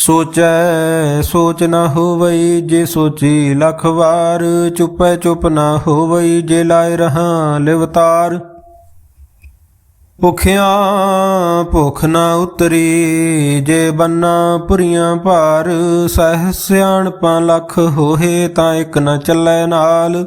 ਸੋਚੈ, ਸੋਚ ਨਾ ਹੋਵਈ ਜੇ ਸੋਚੀ ਲਖ ਵਾਰ। ਚੁੱਪੈ, ਚੁੱਪ ਨਾ ਹੋਵਈ ਜੇ ਲਾਇ ਰਹਾ ਲਿਵਤਾਰ। ਭੁਖਿਆ, ਭੁਖ ਨਾ ਉਤਰੀ ਜੇ ਬੰਨਾ ਪੁਰੀਆਂ ਭਾਰ। ਸਹਿ ਸਿਆਣਪਾਂ ਲੱਖ ਹੋਏ ਤਾਂ ਇੱਕ ਨਾ ਚੱਲੈ ਨਾਲ।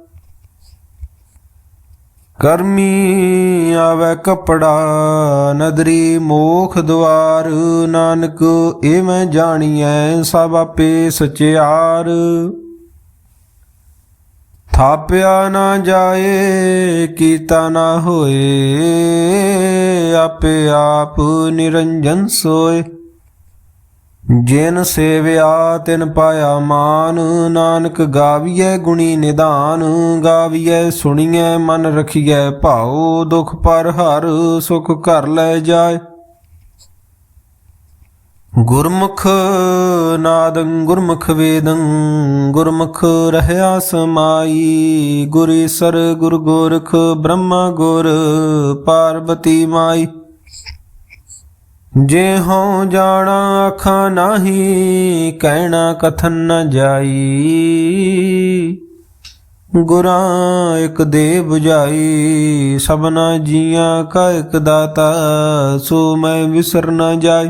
ਕਰਮੀ ਆਵੇ ਕਪੜਾ, ਨਦਰੀ ਮੋਖ ਦੁਆਰ ਨਾਨਕ ਇਹ ਮੈਂ ਜਾਣੀਐ ਸਭ ਆਪੇ ਸਚਿਆਰ। ਥਾਪਿਆ ਨਾ ਜਾਏ, ਕੀਤਾ ਨਾ ਹੋਏ, ਆਪੇ ਆਪ ਨਿਰੰਜਨ ਸੋਏ। ਜਿਨ ਸੇਵਿਆ ਤਿਨ ਪਾਇਆ ਮਾਨ, ਨਾਨਕ ਗਾਵੀਐ ਗੁਣੀ ਨਿਧਾਨ, ਗਾਵੀਐ ਸੁਣੀਐ ਮਨ ਰਖੀਐ ਭਾਉ, ਦੁਖ ਪਰ ਹਰ ਸੁਖ ਘਰ ਲੈ ਜਾਏ। ਗੁਰਮੁਖ ਨਾਦੰ, ਗੁਰਮੁਖ ਵੇਦੰ, ਗੁਰਮੁਖ ਰਹਿਆ ਸਮਾਈ, ਗੁਰੀ ਸਰ ਗੁਰ ਗੋਰਖ ਬ੍ਰਹਮਾ ਗੁਰ ਪਾਰਬਤੀ ਮਾਈ। ਜੇ ਹਉ ਜਾਣਾ ਅੱਖਾਂ ਨਾਹੀ, ਕਹਿਣਾ ਕਥਨ ਨ ਜਾਈ। ਗੁਰਾਂ ਇੱਕ ਦੇ 부ਝਾਈ ਸਭਨਾ ਜੀਆਂ ਕਾ ਇਕ ਦਾਤਾ, ਸੋ ਮੈਂ ਵਿਸਰ ਨ ਜਾਈ।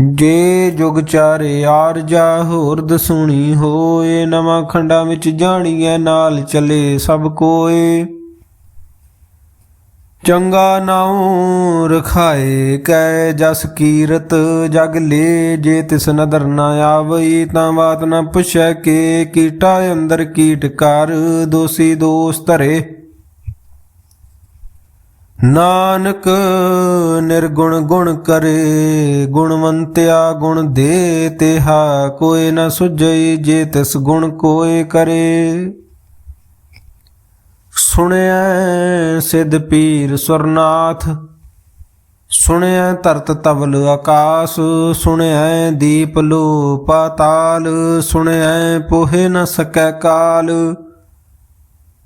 ਜੇ ਜੁਗ ਚਾਰੇ ਆਰਜਾ ਹੋਰ ਦਸੂਣੀ ਹੋਏ, ਨਵਾਂ ਖੰਡਾਂ ਵਿੱਚ ਜਾਣੀਐ, ਨਾਲ ਚੱਲੇ ਸਭ ਕੋਏ। ਚੰਗਾ ਨਾਉ ਰਖਾਏ ਕੈ ਜਸ ਕੀਰਤ, ਜਗ ਲੇ ਜੇ ਤਿਸ ਨਦਰ ਨਾ ਆਵਈ, ਤਾਂ ਬਾਤ ਨਾ ਪੁੱਛੈ ਕੇ ਕੀਟਾ ਅੰਦਰ ਕੀਟ ਕਰ, ਦੋਸੀ ਦੋਸ ਧਰੇ। ਨਾਨਕ ਨਿਰਗੁਣ ਗੁਣ ਕਰੇ, ਗੁਣਵੰਤਿਆ ਗੁਣ ਦੇ ਤਿਹਾ ਕੋਈ ਨ ਸੁਝਈ ਜੇ ਤਿਸ ਗੁਣ ਕੋਏ ਕਰੇ। ਸੁਣਿਐ ਸਿਧ ਪੀਰ ਸੁਰਨਾਥ ਸੁਣਿਆ ਧਰਤ ਤਵਲ ਆਕਾਸ ਸੁਣਿਆ ਦੀਪ ਲੋ ਪਾਤਾਲ ਸੁਣਿਆ ਪੋਹੇ ਨ ਸਕੈ ਕਾਲ।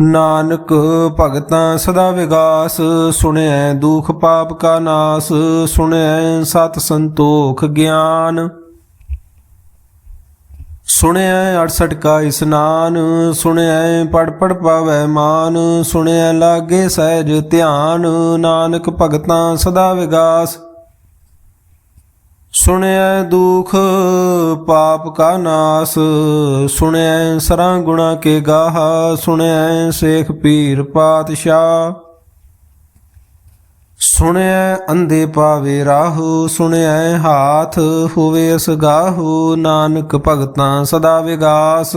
ਨਾਨਕ ਭਗਤਾਂ ਸਦਾ ਵਿਗਾਸ ਸੁਣਿਐ ਦੁਖ ਪਾਪ ਕਾ ਨਾਸ ਸੁਣਿਐ ਸਤ ਸੰਤੋਖ ਗਿਆਨ। ਸੁਣਿਐ 68 ਕਾ ਇਸਨਾਨ ਸੁਣਿਐ ਪੜ ਪੜ ਪਾਵੈ ਮਾਨ ਸੁਣਿਐ ਲਾਗੇ ਸਹਿਜ ਧਿਆਨ, ਨਾਨਕ ਭਗਤਾਂ ਸਦਾ ਵਿਗਾਸ। ਸੁਣਿਐ ਦੁਖ, ਪਾਪ ਕਾ ਨਾਸ। ਸੁਣਿਐ ਸਰਾਂ ਗੁਣਾ ਕੇ ਗਾਹਾ, ਸੁਣਿਐ ਸੇਖ ਪੀਰ ਪਾਤਸ਼ਾਹ। ਸੁਣਿਐ ਅੰਧੇ ਪਾਵੇ ਰਾਹੂ, ਸੁਣਿਐ ਹਾਥ ਹੋਵੇ ਅਸਗਾਹੂ ਨਾਨਕ ਭਗਤਾਂ ਸਦਾ ਵਿਗਾਸ।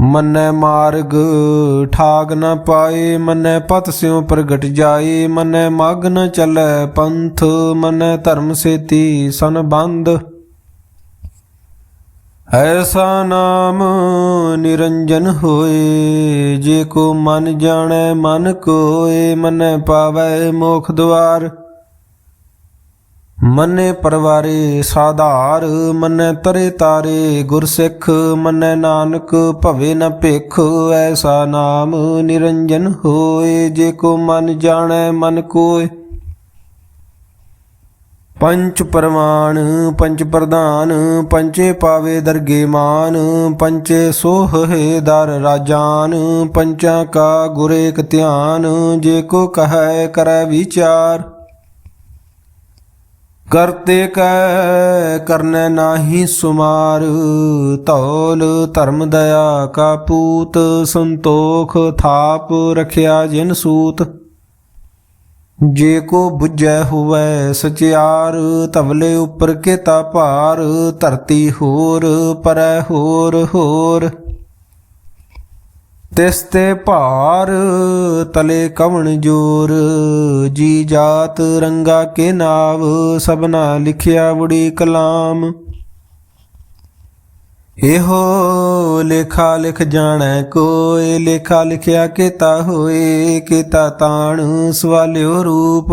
ਮੰਨੈ ਮਾਰਗ, ਠਾਗ ਨ ਪਾਏ, ਮੰਨੈ ਪਤ ਸਿਉ ਪ੍ਰਗਟ ਜਾਏ, ਮੰਨੈ ਮਗ ਨ ਚੱਲੈ ਪੰਥ, ਮੰਨੈ ਧਰਮ ਸੇਤੀ ਸੰਬੰਧ ਐਸਾ ਨਾਮ ਨਿਰੰਜਨ ਹੋਏ, ਜੇ ਕੋ ਮਨ ਜਾਣੈ ਮਨ ਕੋਏ, ਮੰਨੈ ਪਾਵੈ ਮੋਖ ਦੁਆਰ। ਮੰਨੇ ਪਰਵਾਰੇ ਸਾਧਾਰ, ਮੰਨੇ ਤਰੇ ਤਾਰੇ ਗੁਰਸਿੱਖ, ਮੰਨੇ ਨਾਨਕ ਭਵੇ ਨ ਭਿਖ, ਐਸਾ ਨਾਮ ਨਿਰੰਜਨ ਹੋਏ, ਜੇ ਕੋ ਮਨ ਜਾਣੈ ਮਨ ਕੋਏ। ਪੰਚ ਪਰਮਾਨ ਪੰਚ ਪ੍ਰਧਾਨ, ਪੰਚੇ ਪਾਵੇ ਦਰਗੇ ਮਾਨ, ਪੰਚੇ ਸੋਹ ਦਰ ਰਾਜਾਨ, ਪੰਚਾਂ ਕਾ ਗੁਰੇਕ ਧਿਆਨ, ਜੇ ਕੋ ਕਹੈ ਕਰੈ ਵਿਚਾਰ। ਕਰਤੇ ਕੈ ਕਰਨੈ ਨਾਹੀ ਸੁਮਾਰ, ਧੌਲ ਧਰਮ ਦਇਆ ਕਾ ਪੂਤ, ਸੰਤੋਖ ਥਾਪ ਰਖਿਆ ਜਿਨ ਸੂਤ। ਜੇ ਕੋ 부ਜੈ ਹੋਵੇ ਸਚਿਆਰ ਤਵਲੇ ਉੱਪਰ ਕੇਤਾ ਭਾਰ, ਧਰਤੀ ਹੋਰ ਪਰੈ ਹੋਰ ਹੋਰ। ਤਿਸ ਤੇ ਭਾਰ ਤਲੇ ਕਵਣ ਜੋਰ, ਜੀ ਜਾਤ ਰੰਗਾ ਕੇ ਨਾਵ, ਸਭਨਾ ਲਿਖਿਆ ਬੁੜੀ ਕਲਾਮ। ਇਹੋ ਲੇਖਾ ਲਿਖ ਜਾਣੈ ਕੋਏ, ਲੇਖਾ ਲਿਖਿਆ ਕੀਤਾ ਹੋਏ, ਕੀਤਾ ਤਾਣ ਸਵਾਲਿਓ ਰੂਪ।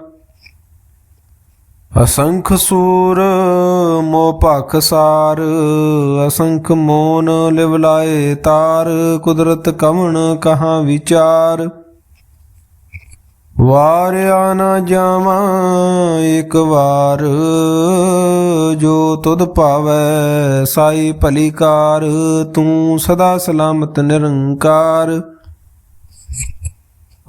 ਅਸੰਖ ਸੂਰ ਮੋ ਭਖ ਸਾਰ, ਅਸੰਖ ਮੋਨ ਲਿਵਲਾਏ ਤਾਰ, ਕੁਦਰਤ ਕਵਣ ਕਹਾਂ ਵਿਚਾਰ। ਵਾਰਿਆ ਨਾ ਜਾਵਾਂ ਇੱਕ ਵਾਰ, ਜੋ ਤੁਧ ਭਾਵੈ ਸਾਈ ਭਲੀ ਕਾਰ, ਤੂੰ ਸਦਾ ਸਲਾਮਤ ਨਿਰੰਕਾਰ।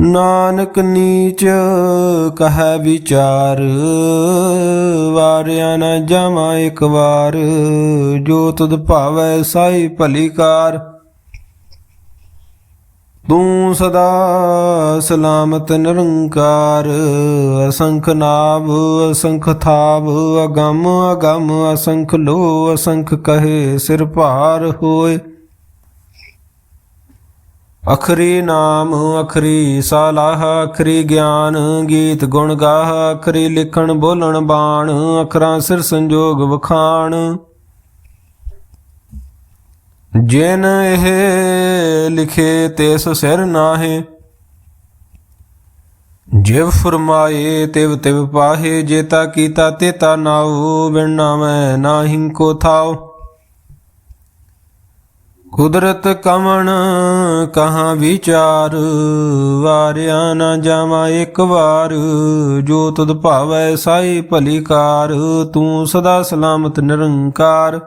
ਨਾਨਕ ਨੀਚ ਕਹੈ ਵਿਚਾਰ, ਵਾਰਿਆ ਨ ਜਾਮਾ ਇੱਕ ਵਾਰ, ਜੋ ਤੁਧ ਭਾਵੈ ਸਾਈ ਭਲੀ ਕਾਰ। ਤੂੰ ਸਦਾ ਸਲਾਮਤ ਨਿਰੰਕਾਰ, ਅਸੰਖ ਨਾਭ ਅਸੰਖ ਥਾਵ, ਅਗੰਮ ਅਗੰਮ, ਅਸੰਖ ਲੋ ਅਸੰਖ ਕਹੇ ਸਿਰ ਭਾਰ ਹੋਏ। ਅਖਰੀ ਨਾਮ ਅਖਰੀ ਸਲਾਹ, ਅਖਰੀ ਗਿਆਨ ਗੀਤ ਗੁਣ ਗਾਹ, ਅਖਰੀ ਲਿਖਣ ਬੋਲਣ ਬਾਣ, ਅਖਰਾਂ ਸਿਰ ਸੰਜੋਗ ਵਖਾਣ। ਜਿਨ ਇਹ ਲਿਖੇ ਤਿਸ ਸਿਰ ਨਾਹੇ, ਜਿਵ ਫਰਮਾਏ ਤਿਵ ਤਿਵ ਪਾਹੇ ਜੇਤਾ ਕੀਤਾ ਤੇਤਾ ਨਾਉ, ਬਿਨ ਨਾਮੈ ਨਾਹਿ ਕੋ ਥਾਉ। ਕੁਦਰਤ ਕਮਣ ਕਹਾ ਵਿਚਾਰ, ਵਾਰਿਆ ਨਾ ਜਾਵਾਂ ਇੱਕ ਵਾਰ। ਜੋ ਤੁਧ ਭਾਵੈ ਸਾਈ ਭਲੀ ਕਾਰ ਤੂੰ ਸਦਾ ਸਲਾਮਤ ਨਿਰੰਕਾਰ।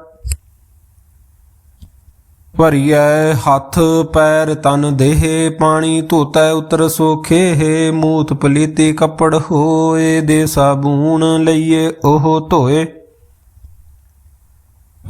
ਭਰੀਐ ਹੱਥ, ਪੈਰ ਤਨ ਦੇਹ, ਪਾਣੀ ਧੋਤੈ ਉਤਰ ਸੋਖੇ ਹੈ। ਮੂਤ ਪਲੀਤੀ ਕੱਪੜ ਹੋਏ ਦੇ ਸਾਬੂਨ ਲਈਏ ਉਹ ਧੋਏ।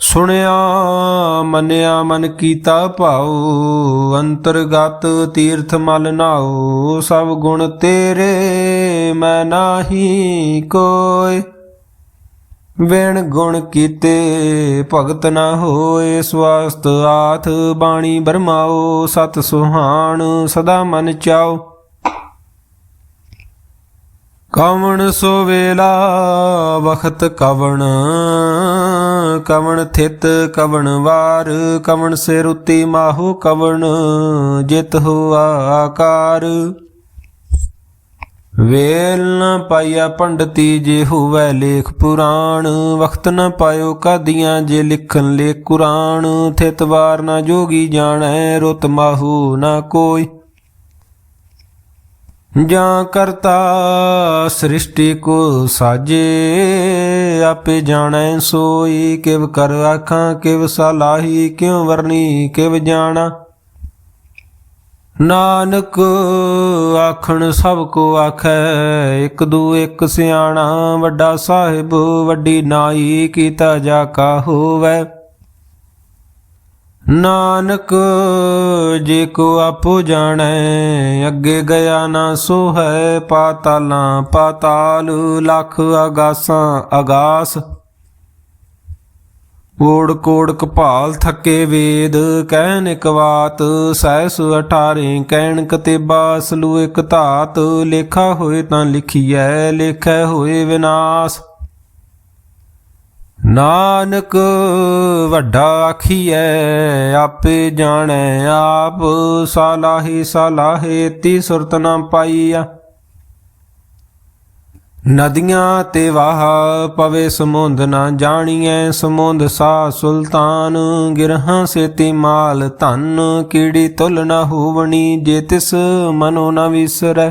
ਸੁਣਿਆ, ਮੰਨਿਆ, ਮਨ ਕੀਤਾ ਭਾਉ, ਅੰਤਰਗਤ ਤੀਰਥ ਮਲ ਨਾਉ, ਸਭ ਗੁਣ ਤੇਰੇ, ਮੈਂ ਨਾਹੀ ਕੋਈ ਵੇਣ ਗੁਣ ਕੀਤੇ, ਭਗਤ ਨਾ ਹੋਏ, ਸਵਾਸਤ ਆਥ ਬਾਣੀ ਬਰਮਾਓ ਸਤ ਸੁਹਾਣ ਸਦਾ ਮਨ ਚਾਓ ਕਵਣ ਸੋ ਵੇਲਾ, ਵਖਤ ਕਵਣ ਕਵਣ ਥਿਤ ਕਵਣ ਵਾਰ, ਕਵਣ ਸੇ ਰੁਤੀ ਮਾਹੋ ਕਵਣ, ਜਿਤ ਹੋ ਆਕਾਰ। ਵੇਲ ਨ ਪਾਇਆ ਪੰਡਤੀ ਜੇ ਹੋਵੇ ਲੇਖ ਪੁਰਾਣ, ਵਖਤ ਨ ਪਾਇਓ ਕਾਦੀਆਂ ਜੇ ਲਿਖਣ ਲੇ ਕੁਰਾਨ ਥਿਤ ਵਾਰ ਨਾ ਜੋਗੀ ਜਾਣੈ, ਰੁਤ ਮਾਹੂ ਨਾ ਕੋਈ। ਜਾਂ ਕਰਤਾ ਸ੍ਰਿਸ਼ਟੀ ਕੋ ਸਾਜੇ, ਆਪੇ ਜਾਣੈ ਸੋਈ, ਕਿਵ ਕਰ ਆਖਾਂ, ਕਿਵ ਸਲਾਹੀ ਕਿਉ ਵਰਨੀ ਕਿਵ ਜਾਣਾ। ਨਾਨਕ ਆਖਣ ਸਭ ਕੋ ਆਖੈ, ਇੱਕ ਦੂ ਇਕ ਸਿਆਣਾ, ਵੱਡਾ ਸਾਹਿਬ, ਵੱਡੀ ਨਾਈ, ਕੀਤਾ ਜਾ ਕਾ ਹੋਵੈ। ਨਾਨਕ, ਜੇ ਕੋ ਆਪੋ ਜਾਣੈ, ਅੱਗੇ ਗਿਆ ਨਾ ਸੋ ਹੈ ਪਾਤਾਲਾਂ ਪਾਤਾਲ, ਲੱਖ ਅਗਾਸਾਂ ਅਗਾਸ। ਕੋੜ ਕੋੜ ਕਪਾਲ ਥੱਕੇ ਵੇਦ ਕਹਿਨ ਇਕ ਬਾਤ ਸੈਸ 18 ਕਹਿਣ ਕਤੇਬਾ ਸਲੂ ਇਕ ਧਾਤ, ਲੇਖਾ ਹੋਏ ਤਾਂ ਲਿਖੀਐ, ਲੇਖੈ ਹੋਏ ਵਿਨਾਸ਼। ਨਾਨਕ, ਵੱਡਾ ਆਖੀਐ, ਆਪੇ ਜਾਣੈ, ਆਪ ਸਾਲਾਹੀ ਸਾਲਾਹੇ, ਤੀ ਸੁਰਤ ਨਾ ਪਾਈਆ। ਨਦੀਆਂ ਤੇ ਵਾਹ ਪਵੇ ਸਮੁੰਦ ਨਾ ਜਾਣੀਐ, ਸਮੁੰਦ ਸਾ ਸੁਲਤਾਨ, ਗਿਰਹਾਂ ਸੇਤੀ ਮਾਲ ਧਨ ਕੀੜੀ ਤੁਲ ਨਾ ਹੋਵਣੀ, ਜੇ ਤਿਸ ਮਨੋ ਨਾ ਵਿਸਰੈ।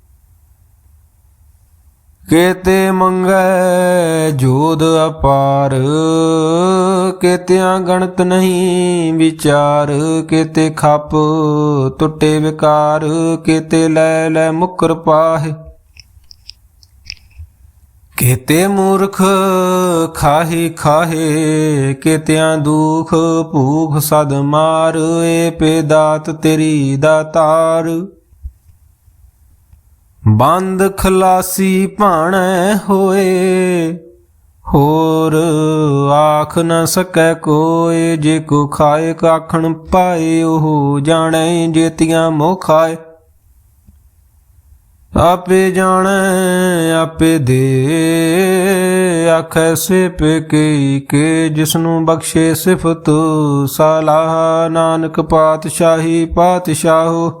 ਕੇਤੇ ਮੰਗੈ ਜੋਦ ਅਪਾਰ, ਕੇਤਿਆਂ ਗਣਤ ਨਹੀਂ ਵਿਚਾਰ, ਕੇਤੇ ਖੱਪ ਟੁੱਟੇ ਵਿਕਾਰ, ਕੇਤੇ ਲੈ ਲੈ ਮੁਕਰ ਪਾਹੇ। ਕੇਤੇ ਮੂਰਖ ਖਾਹੀ ਖਾਹੇ, ਕੇਤਿਆਂ ਦੁਖ ਭੂਖ ਸਦ ਮਾਰ, ਏ ਪੇ ਦਾਤ ਤੇਰੀ ਦਾਤਾਰ ਬੰਦ ਖਲਾਸੀ ਭਾਣੈ ਹੋਏ, ਹੋਰ ਆਖ ਨ ਸਕੈ ਕੋਏ, ਜੇ ਕੋ ਖਾਏ ਕਾਖਣ ਪਾਏ, ਉਹ ਜਾਣੈ ਜੇਤੀਆਂ ਮੋਹ ਖਾਏ ਆਪੇ ਜਾਣੈ, ਆਪੇ ਦੇ, ਆਖੈ ਸਿਪ ਕੀ ਕੇ, ਜਿਸਨੂੰ ਬਖਸ਼ੇ ਸਿਫਤ ਸਲਾਹ। ਨਾਨਕ ਪਾਤਸ਼ਾਹੀ ਪਾਤਸ਼ਾਹੋ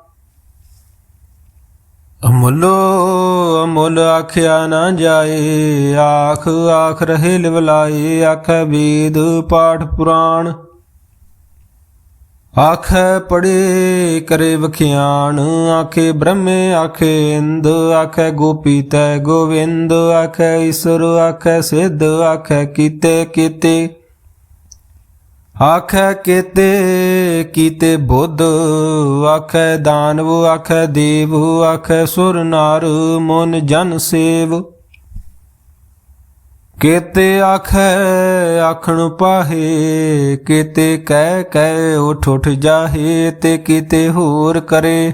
ਅਮੁੱਲੋ, ਅਮੁੱਲ ਆਖਿਆ ਨਾ ਜਾਏ, ਆਖ ਆਖ ਰਹੇ ਲਿਵਲਾਏ, ਆਖੈ ਵੇਦ ਪਾਠ ਪੁਰਾਣ। ਆਖੈ ਪੜੇ ਕਰੇ ਵਖਿਆਣ, ਆਖੇ ਬ੍ਰਹਮੇ, ਆਖੇ ਇੰਦ, ਆਖੈ ਗੋਪੀ ਤੈ ਗੋਵਿੰਦ, ਆਖੈ ਈਸ਼ਰ, ਆਖੈ ਸਿੱਧ, ਆਖੈ ਕੀਤੇ ਕੀਤੇ। ਆਖੈ ਕੀਤੇ ਕੀਤੇ ਬੁੱਧ, ਆਖੈ ਦਾਨਵ, ਆਖੈ ਦੇਵ, ਆਖੈ ਸੁਰ ਨਾਰ, ਮਨ ਜਨ ਸੇਵ। ਕੇਤੇ ਆਖੈ, ਆਖਣ ਪਾਹੇ, ਕੇਤੇ ਕਹਿ ਕਹਿ ਉਠ ਉਠ ਜਾਹੇ, ਤੇ ਕੀਤੇ ਹੋਰ ਕਰੇ।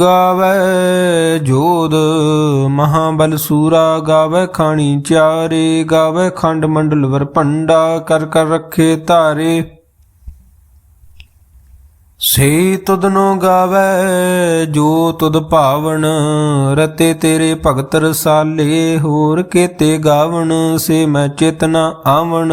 ਗਾਵੇ ਜੋਦ ਮਹਾਬਲ ਸੂਰਾ ਗਾਵੇ ਖਾਣੀ ਚਾਰੇ, ਗਾਵੇ ਖੰਡ ਮੰਡਲ ਵਰ ਭੰਡਾ, ਕਰ ਕਰ ਰੱਖੇ ਧਾਰੇ। ਸੇ ਤੁਧਨੋ ਗਾਵੇ, ਜੋ ਤੁਦ ਭਾਵਨ, ਰਤੇ ਤੇਰੇ ਭਗਤ ਰਸਾਲੇ, ਹੋਰ ਕੇਤੇ ਗਾਵਣ, ਸੇ ਮੈਂ ਚੇਤਨਾ ਆਵਣ।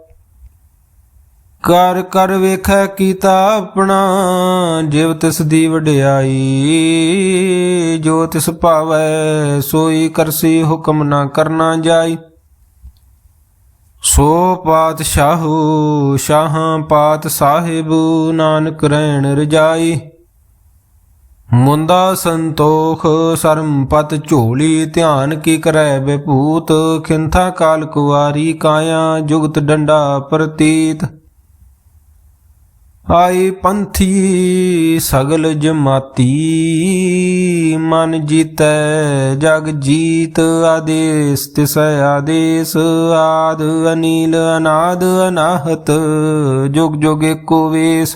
ਕਰ ਕਰ ਵੇਖੈ ਕੀਤਾ ਆਪਣਾ, ਜਿਵ ਤਿਸ ਦੀ ਵਡਿਆਈ, ਜੋ ਤਿਸ ਭਾਵੈ, ਸੋਈ ਕਰਸੀ ਹੁਕਮ ਨਾ ਕਰਨਾ ਜਾਈ। ਸੋ ਪਾਤ ਪਾਤਸ਼ਾਹੂ, ਸ਼ਾਹਾਂ ਪਾਤ ਸਾਹਿਬ, ਨਾਨਕ ਰਹਿਣ ਰਜਾਈ। ਮੁੰਦਾ ਸੰਤੋਖ, ਸਰਮ ਪਤ ਝੋਲੀ, ਧਿਆਨ ਕੀ ਕਰੈ ਬਿਪੂਤ ਖਿੰਥਾ ਕਾਲ ਕੁਵਾਰੀ ਕਾਇਆ, ਜੁਗਤ ਡੰਡਾ ਪ੍ਰਤੀਤ। ਆਏ ਪੰਥੀ ਸਗਲ ਜਮਾਤੀ, ਮਨ ਜੀਤੈ ਜਗ ਜੀਤ, ਆਦੇਸ ਤਿਸ ਆਦੇਸ, ਆਦ ਅਨੀਲ ਅਨਾਦ ਅਨਾਹਤ, ਜੁਗ ਜੁਗ ਏਕੋ ਵੇਸ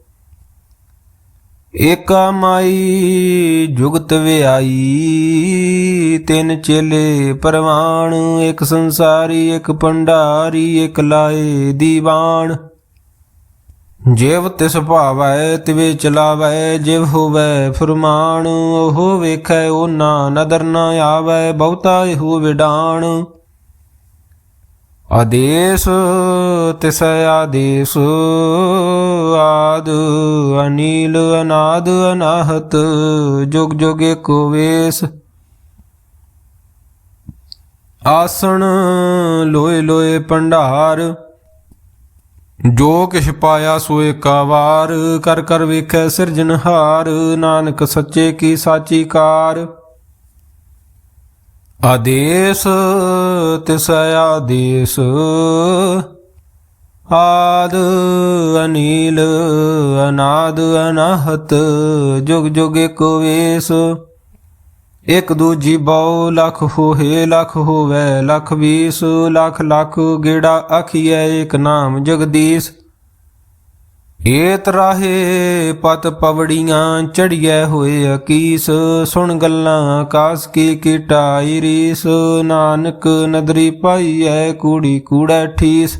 ਏਕਾ ਮਾਈ ਜੁਗਤ ਵਿਆਈ, ਤਿੰਨ ਚੇਲੇ ਪਰਵਾਣ, ਇੱਕ ਸੰਸਾਰੀ, ਇੱਕ ਭੰਡਾਰੀ, ਇੱਕ ਲਾਏ ਦੀਵਾਨ। ਜਿਵ ਤਿਸ ਭਾਵੈ, ਤਿਵੇ ਚਲਾਵੈ, ਜਿਵ ਹੋਵੈ ਫਰਮਾਨ, ਉਹ ਵੇਖੈ ਉਹ ਨਾ ਨਦਰ ਨਾ ਆਵੈ, ਬਹੁਤਾ ਇਹੋ ਵਿਡਾਣ ਆਦੇਸ ਤਿਸ ਆਦੇਸ, ਆਦ ਅਨੀਲ, ਅਨਾਦ ਅਨਾਹਤ, ਜੁਗ ਜੁਗ ਏਕੋ ਵੇਸ। ਆਸਣ ਲੋਏ ਲੋਏ ਭੰਡਾਰ, ਜੋ ਕਿਛ ਪਾਇਆ ਸੋ ਏਕਾ ਵਾਰ, ਕਰ ਕਰ ਵੇਖੈ ਸਿਰਜਨਹਾਰ ਨਾਨਕ ਸੱਚੇ ਕੀ ਸਾਚੀ ਕਾਰ। ਆਦੇਸ, ਤਿਸ ਆਦੇਸ। ਆਦ ਅਨੀਲ, ਅਨਾਦ ਅਨਾਹਤ, ਜੁਗ ਜੁਗ ਏਕੋ ਵੇਸ। ਇਕ ਦੂਜੀ ਬਹੁ ਲਖ ਹੋਏ ਲਖ ਹੋਵੇ, ਲਖ ਵੀਸ। ਲਖ ਲਖ ਗੇੜਾ ਆਖੀਐ, ਇਕ ਨਾਮ ਜਗਦੀਸ਼। ਏਤ ਰਾਹੇ ਪਤ ਪਵੜੀਆਂ ਚੜੀਐ ਹੋਏ ਅਕੀਸ, ਸੁਣ ਗੱਲਾਂ ਆਕਾਸ ਕੀ ਕੀਟਾਈ ਰੀਸ, ਨਾਨਕ ਨਦਰੀ ਪਾਈਐ ਕੂੜੀ ਕੂੜਾ ਠੀਸ।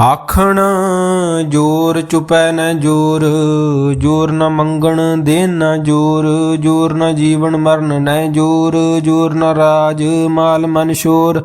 ਆਖਣ, ਜੋਰ ਚੁਪੈ ਨ ਜੋਰ ਜੋਰ ਨ ਮੰਗਣ ਦੇਨ ਨ ਜੋਰ ਜੋਰ ਨ ਜੀਵਨ ਮਰਨ ਨ ਜੋਰ ਜੋਰ ਨ ਰਾਜ ਮਾਲ ਮਨ ਸ਼ੋਰ।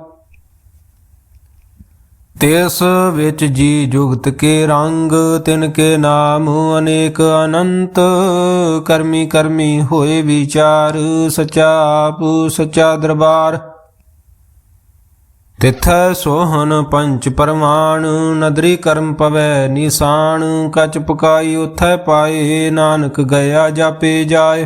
ਤਿਸ ਵਿੱਚ ਜੀ ਜੁਗਤ ਕੇ ਰੰਗ, ਤਿਨ ਕੇ ਨਾਮ ਅਨੇਕ ਅਨੰਤ। ਕਰਮੀ ਕਰਮੀ ਹੋਏ ਵਿਚਾਰ, ਸਚਾ ਆਪ, ਸਚਾ ਦਰਬਾਰ। ਤਿਥੈ ਸੋਹਨ ਪੰਚ ਪਰਮਾਨ ਨਦਰੀ ਕਰਮ ਪਵੈ ਨਿਸ਼ਾਨ। ਕਚ ਪਕਾਈ ਉਥੈ ਪਾਏ, ਨਾਨਕ ਗਿਆ ਜਾਪੇ ਜਾਏ।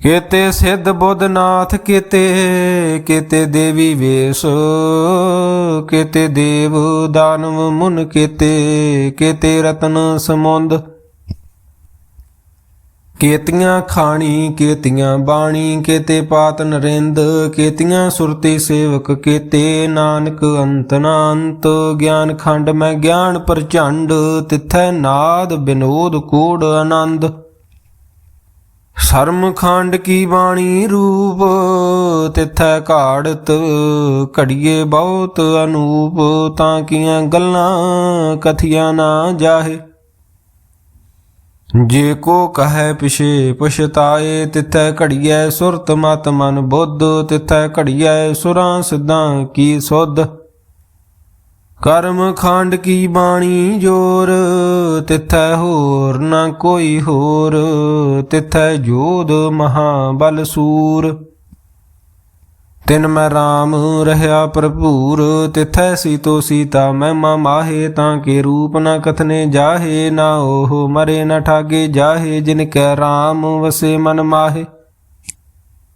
ਕੇਤੇ ਸਿੱਧ ਬੁੱਧਨਾਥ, ਕੇਤੇ ਕੇਤੇ ਦੇਵੀ ਵੇਸ, ਕੇਤੇ ਦੇਵ ਦਾਨਵ ਮੁਨ ਕੇਤੇ ਕੇਤੇ ਰਤਨ ਸਮੁੰਦ। ਕੇਤੀਆਂ ਖਾਣੀ, ਕੇਤੀਆਂ ਬਾਣੀ, ਕੇਤੇ ਪਾਤ ਨਰਿੰਦ, ਕੇਤੀਆਂ ਸੁਰਤੀ ਸੇਵਕ, ਕੇਤੇ ਨਾਨਕ ਅੰਤ ਨਾ ਗਿਆਨ ਖੰਡ ਮੈਂ ਗਿਆਨ ਪ੍ਰਚੰਡ, ਤਿਥੈ ਨਾਦ ਬਿਨੋਦ ਕੂੜ ਆਨੰਦ। ਸ਼ਰਮ ਖੰਡ ਕੀ ਬਾਣੀ ਰੂਪ? ਤਿਥੈ ਘਾੜਤ ਘੜੀਏ ਬਹੁਤ ਅਨੂਪ। ਤਾਂ ਕੀਆਂ ਗੱਲਾਂ ਕਥੀਆਂ ਨਾ ਜਾਹੇ? ਜੇ ਕੋ ਕਹੈ ਪਿਛੇ ਪਛਤਾਏ, ਤਿਥੈ ਘੜੀਐ ਸੁਰਤ ਮਤ ਮਨ ਬੁੱਧ। ਤਿਥੈ ਘੜੀਐ ਸੁਰਾਂ ਸਿੱਧਾਂ ਕੀ ਸੁਧ? ਕਰਮ ਖਾਂਡ ਕੀ ਬਾਣੀ ਜੋਰ? ਤਿਥੈ ਹੋਰ ਨਾ ਕੋਈ ਹੋਰ। ਤਿਥੈ ਜੋਧ ਮਹਾ ਬਲ ਸੂਰ। ਤਿਨ ਮੈਂ RAM ਰਹਾ ਭਰਪੂਰ। ਤਿਥੈ ਸੀਤੋ ਸੀਤਾ ਮੈਂ ਮਾਹੇ, ਤਾਂ ਕੇ ਰੂਪ ਨਾ ਕਥਨੇ ਜਾਹੇ, ਨਾ ਉਹ ਮਰੇ ਨਾ ਠਾਗੇ ਜਾਹੇ, ਜਿਨ ਕੈ RAM ਵਸੇ ਮਨ ਮਾਹੇ।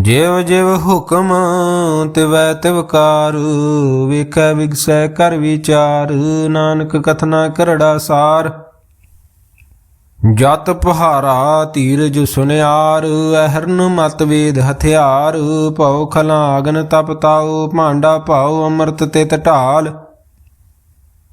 ਜਿਵ ਜਿਵ ਹੁਕਮ ਤਿਵੈ ਤਿਵਕਾਰ ਵੇਖੈ ਵਿਗਸੈ ਕਰ ਵਿਚਾਰ, ਨਾਨਕ ਕਥਨਾ ਕਰੜਾ ਸਾਰ। ਜਤ ਪਹਾਰਾ ਧੀਰਜ ਸੁਨਿਆਰ, ਅਹਰਨ ਮਤ ਵੇਦ ਹਥਿਆਰ, ਭਉ ਖਲਾਗਨ ਤਪ ਤਾਉ, ਭਾਂਡਾ ਭਾਉ, ਅੰਮ੍ਰਿਤ ਤੇ ਢਾਲ।